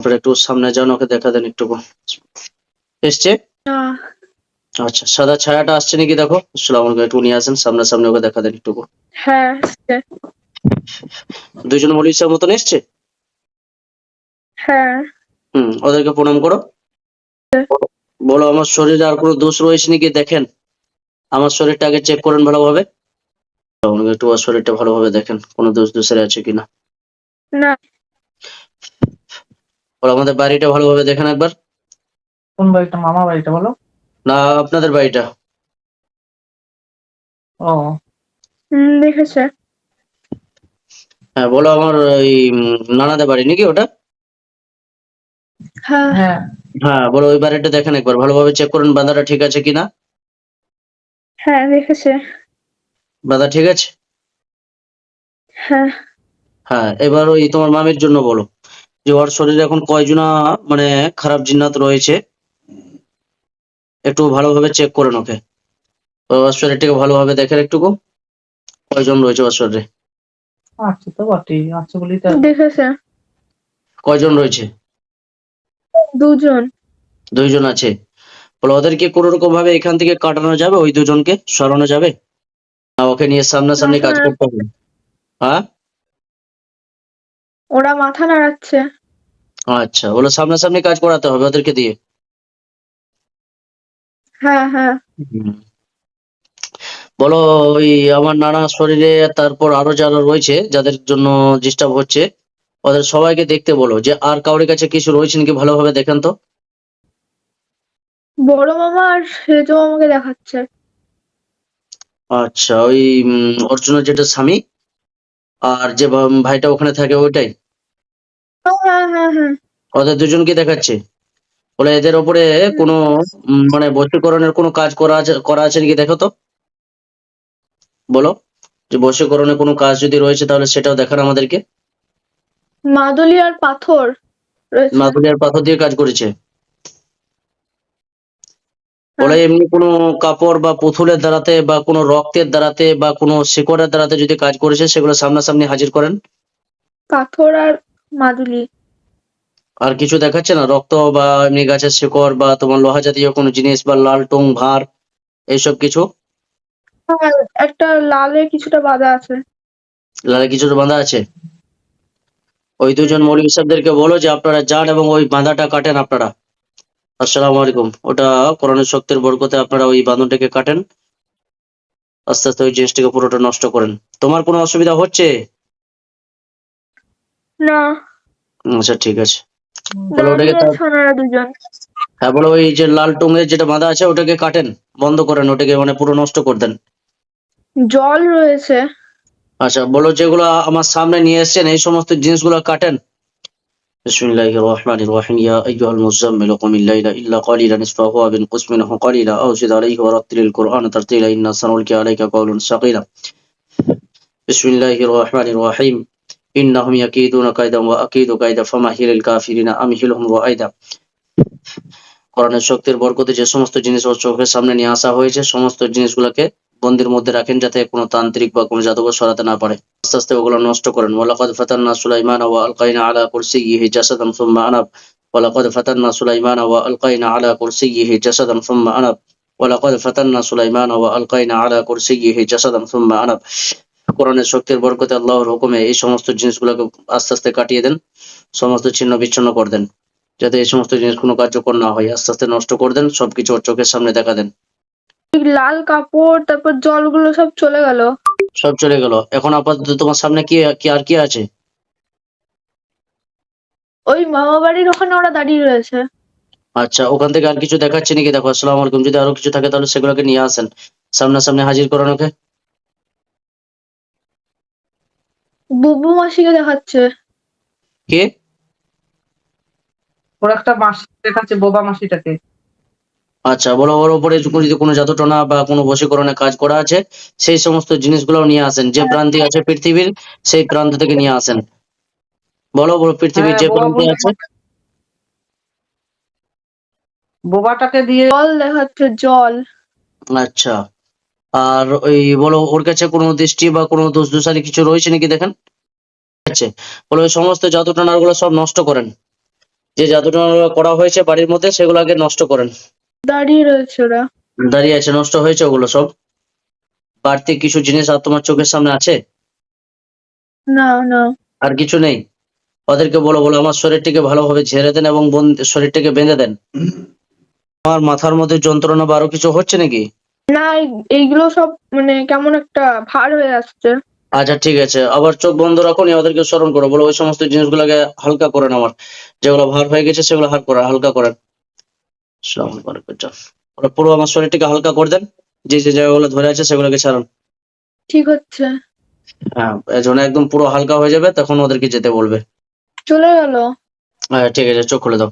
তারপরে একটু সামনে যান ওকে দেখা দেন একটু। এসছে? আচ্ছা সাদা ছায়াটা আসছে নাকি দেখো? আসসালামু আলাইকুম একটু নিয়ে আসেন সামনে সামনে ওকে দেখা দেন একটু। হ্যাঁ। দুজন মৌলী সাহেব মতন এসছে? হ্যাঁ। হুম ওদেরকে প্রণাম করো। বলো আমার শরীরে আর কোনো দোষ রয়েছে নাকি? দেখেন। আমার শরীরটা আগে চেক করেন ভালোভাবে। একটু ওর শরীরটা ভালোভাবে দেখেন কোনো দোষ দোষের আছে কিনা? না। বলো আমাদের বাড়িটা ভালোভাবে দেখেন একবার। কোন বাড়িটা? মামা বাড়িটা বলো। না আপনাদের বাড়িটা। ও। দেখেছে। হ্যাঁ বলো আমার ওই নানাদের বাড়ি নাকি ওটা? হ্যাঁ। হ্যাঁ। হ্যাঁ বলো ওই বাড়িটা দেখেন একবার। ভালোভাবে চেক করুন বাঁধাটা ঠিক আছে কিনা। হ্যাঁ দেখেছে। বাঁধা ঠিক আছে? হ্যাঁ। হ্যাঁ এবার ওই তোমার মামির জন্য বলো। যে ওর শরীরে এখন কয়জনা মানে খারাপ জিন্নাত রয়েছে? একটু ভালোভাবে চেক করেন ওকে। ওর শরীরটাকে ভালোভাবে দেখেন একটুকু কয়জন রয়েছে ওর শরীরে আছে তো বটেই আছে বলেই তো। দেখেছে। কয়জন রয়েছে? দুজন। দুইজন আছে। বলে ওদেরকে কোনো রকম ভাবে এখান থেকে কাটানো যাবে? ওই দুজনকে সরানো যাবে? না ওকে নিয়ে সামনাসামনি কাজ। করতে হবে। হ্যাঁ? ওরা মাথা নাড়াচ্ছে। আচ্ছা বলো সামনাসামনি কাজ করাতে হবে ওদেরকে দিয়ে। হ্যাঁ হ্যাঁ। বলো ওই আমার নানা শরীরে তারপর আরও যারা রয়েছে যাদের জন্য ডিস্টার্ব হচ্ছে ওদের সবাইকে দেখতে বলো যে আর কাউরের কাছে কিছু রয়েছে নাকি ভালোভাবে দেখেন তো। বড় মামা আর সেজ মামাকে দেখাচ্ছে। আচ্ছা ওই অর্জুনের যেটা স্বামী আর যে ভাইটা ওখানে থাকে ওইটাই? ওদের দুজনকে দেখাচ্ছে। বলে এদের ওপরে কোনো মানে বশীকরণের কোনো কাজ করা আছে করা আছে নাকি দেখো তো? বলো যে বশীকরণের কোনো কাজ যদি রয়েছে তাহলে সেটাও দেখান আমাদেরকে। মাদুলি আর পাথর রয়েছে। মাদুলিয়ার পাথর দিয়ে কাজ করেছে। বলে এমনি কোনো কাপড় বা পুতুলের দ্বারাতে বা কোনো রক্তের দ্বারাতে বা কোনো শিকড়ের দ্বারাতে যদি কাজ করেছে সেগুলো সামনাসামনি হাজির করেন। পাথর আর মাদুলি। আর কিছু দেখাচ্ছে না? রক্ত বা এমনি গাছের শিকড় বা তোমার লোহা জাতীয় কোনো জিনিস বা লাল টং ভার এইসব কিছু? আর একটা লালে কিছুটা বাঁধা আছে। লালে কিছু বাঁধা আছে? ওই দুজন মৌলভী সাহেবদেরকে বলো যে আপনারা যান এবং ওই বাঁধাটা কাটেন আপনারা। আসসালামু আলাইকুম। ওটা করোনা শক্তির বরকতে আপনারা ওই বাঁধনটাকে কাটেন। আস্তে আস্তে ওই জিনিসটাকে পুরোটা নষ্ট করেন। তোমার কোনো অসুবিধা হচ্ছে? না আচ্ছা ঠিক আছে বলো ওটাকে দাঁড়িয়ে তা- আছে ওনারা দুজন হ্যাঁ বলো ওই যে লাল টুঙের যেটা বাঁধা আছে ওটাকে কাটেন বন্ধ করেন ওটাকে মানে পুরো নষ্ট করে দেন জল রয়েছে আচ্ছা বলো যেগুলো আমার সামনে নিয়ে এসেছেন এই সমস্ত জিনিসগুলো কাটেন বিসমিল্লাহির রহমানির রহিম ইয়া আইয়ুহাল মুজাম্মিল قم الليل إلا قليلا نصفه أو انقص منه قليلا أو زد عليه ورتل القرآن ترتيلا إنا سنلقي عليك قولا ثقيلا بسم الله الرحمن الرحيم ইন্নাহুম ইয়াকিদুনা কাইদাম ওয়া আকিদু কাইদা ফামাহিলিল কাফিরিনা আমহিলহুম ওয়াইদা কোরআনের শক্তির বরকতে যে সমস্ত জিনিস ওর চোখের সামনে নিয়ে আসা হয়েছে, সমস্ত জিনিসগুলোকে বন্দির মধ্যে রাখেন যাতে কোনো তান্ত্রিক বা কোনো জাদুকর সরাতে না পারে। আস্তে আস্তে ওগুলো নষ্ট করেন। ওয়ালাকাদ ফাতান্না সুলাইমান ওয়া আলকাইনা আলা কুরসিয়িহি জাসাদান সুম্মা আনাব। ওয়ালাকাদ ফাতান্না সুলাইমান ওয়া আলকাইনা আলা কুরসিয়িহি জাসাদান সুম্মা আনাব। ওয়ালাকাদ ফাতান্না সুলাইমান ওয়া আলকাইনা আলা কুরসিয়িহি জাসাদান সুম্মা আনাব। কোরআনের শক্তির বরকতে আল্লাহর হুকুমে এই সমস্ত জিনিসগুলোকে আস্তে আস্তে কাটিয়ে দেন সমস্ত ছিন্ন বিচ্ছিন্ন করে দেন যাতে এই সমস্ত জিনিস কোনো কার্যকর না হয়। আস্তে আস্তে নষ্ট করে দেন সবকিছু ওর চোখের সামনে দেখা দেন। লাল কাপড় তারপর জলগুলো সব চলে গেল। সব চলে গেল। এখন আপাতত তোমার সামনে কি কি আর কি আছে? ওই মামা বাড়ির ওখানে ওরা দাঁড়িয়ে রয়েছে। আচ্ছা ওখান থেকে আর কিছু দেখাচ্ছে নাকি দেখো আসসালামু আলাইকুম। যদি আরও কিছু থাকে তাহলে সেগুলোকে নিয়ে আসেন। সামনাসামনি হাজির করেন ওকে বুবু মাসিকে দেখাচ্ছে। কে? ওর একটা মাসি দেখাচ্ছে বোবা মাসিটাকে। আচ্ছা বলো ওর উপরে যদি কোনো জাদুটনা বা কোনো বশীকরণে কাজ করা আছে সেই সমস্ত জিনিসগুলো নিয়ে আসেন। যে প্রান্তে আছে পৃথিবীর সেই প্রান্ত থেকে নিয়ে আসেন। বলো বলো পৃথিবীর হ্যাঁ, যে বোবা প্রান্তে আছে। বোবাটাকে দিয়ে জল দেখাচ্ছে জল। আচ্ছা। আর ওই বলো ওর কাছে কোনো দৃষ্টি বা কোনো দোষ দোষারি কিছু রয়েছে নাকি দেখেন? আছে। বলো ওই সমস্ত জাদু টানারগুলো সব নষ্ট করেন। যে জাদুটা করা হয়েছে বাড়ির মধ্যে সেগুলো আগে নষ্ট করেন। দাঁড়িয়ে রয়েছে ওরা। দাঁড়িয়ে আছে নষ্ট হয়েছে ওগুলো সব? বাড়তি কিছু জিনিস আর তোমার চোখের সামনে আছে? না না। আর কিছু নেই? ওদেরকে বলো বলো আমার শরীরটিকে ভালোভাবে ঝেড়ে দেন এবং শরীরটাকে বেঁধে দেন। আমার মাথার মধ্যে যন্ত্রণা বা আরও কিছু হচ্ছে নাকি? না এই- এইগুলো সব মানে কেমন একটা ভার হয়ে আসছে। আচ্ছা ঠিক আছে। আবার চোখ বন্ধ রাখুন ওদেরকে স্মরণ করো। বলো ওই সমস্ত জিনিসগুলোকে হালকা করেন আমার যেগুলো ভার হয়ে গেছে সেগুলো হার করেন হালকা করেন পুরো আমার শরীরটাকে হালকা করে দেন। যে যে জায়গাগুলো ধরে আছে সেগুলোকে ছাড়ুন। ঠিক হচ্ছে। হ্যাঁ একদম পুরো হালকা হয়ে যাবে তখন ওদেরকে যেতে বলবে। চলে গেল। হ্যাঁ ঠিক আছে চোখ খুলে দাও।